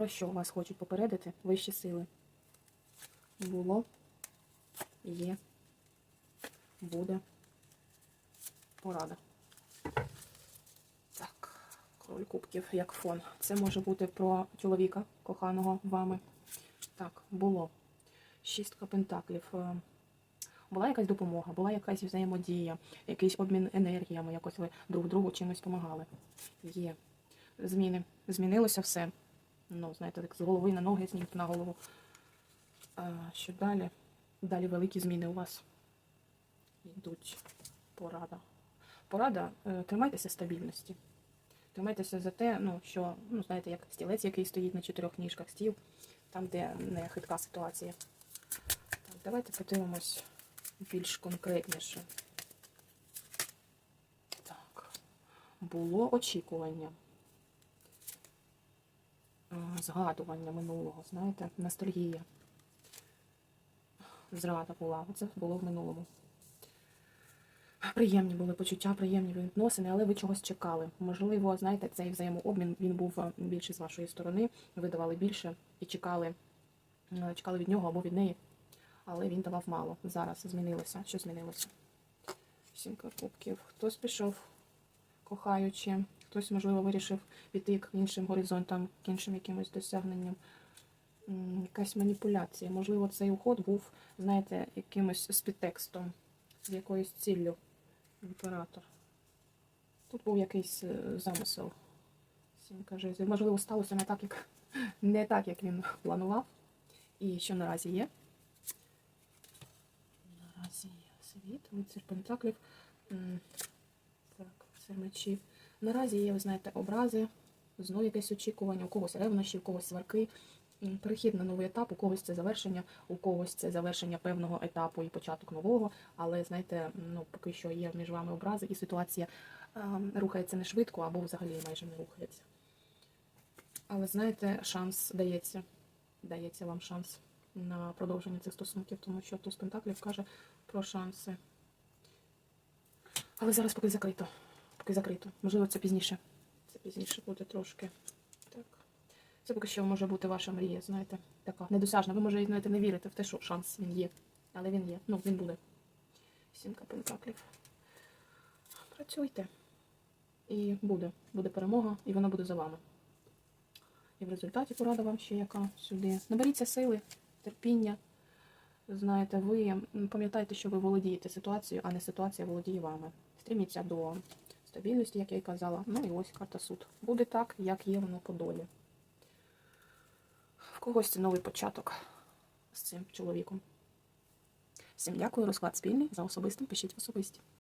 Про що вас хочуть попередити вищі сили? Було, є, буде порада. Так, король кубків як фон. Це може бути про чоловіка, коханого вами. Так, було. Шістка пентаклів. Е, Була якась допомога, була якась взаємодія, якийсь обмін енергіями, якось ви друг другу чимось допомагали. Є. Зміни. Змінилося все. Ну, знаєте, так з голови на ноги, з ніг на голову. А, що далі? Далі великі зміни у вас йдуть. Порада. Порада, е, тримайтеся стабільності. Тримайтеся за те, ну, що, ну, знаєте, як стілець, який стоїть на чотирьох ніжках, стіл, там, де не хитка ситуація. Так, давайте подивимось більш конкретніше. Так. Було очікування. Згадування минулого, знаєте, ностальгія. Зрада була. Це було в минулому. Приємні були почуття, приємні відносини, але ви чогось чекали. Можливо, знаєте, цей взаємообмін він був е, більше з вашої сторони. Ви давали більше і чекали, е, чекали від нього або від неї, але він давав мало. Зараз змінилося. Що змінилося? Сімка кубків. Хтось пішов, кохаючи, хтось, можливо, вирішив піти к іншим горизонтам, к іншим якимось досягненням. Якась маніпуляція. Можливо, цей уход був, знаєте, якимось з підтекстом, з якоюсь ціллю. Імператор. Тут був якийсь е, замисел. Сімка жезлів. Можливо, сталося не так, як, не так, як він планував. І що наразі є? Наразі є світ, лицар пентаклів. Так, це мечів. Наразі є, ви знаєте, образи, знову якесь очікування, у когось ревнощі, у когось сварки. Перехід на новий етап, у когось це завершення, у когось це завершення певного етапу і початок нового. Але знаєте, ну поки що є між вами образи, і ситуація е, рухається не швидко або взагалі майже не рухається. Але знаєте, шанс дається. Дається вам шанс на продовження цих стосунків, тому що туз Пентаклів каже про шанси. Але зараз поки закрито. Поки закрито. Можливо, це пізніше. Це пізніше буде трошки. Так. Це поки що може бути ваша мрія, знаєте, така недосяжна. Ви може знаєте, не вірите в те, що шанс він є. Але він є. Ну, він буде. Сімка пентаклів. Працюйте. І буде. Буде перемога, і вона буде за вами. І в результаті порада вам ще яка сюди. Наберіться сили, терпіння. Знаєте, ви м, пам'ятайте, що ви володієте ситуацією, а не ситуація володіє вами. Стріміться до стабільності, як я і казала. Ну і ось карта суд. Буде так, як є воно по долі. В когось це новий початок з цим чоловіком. Всім дякую, розклад спільний. За особистим пишіть особисті.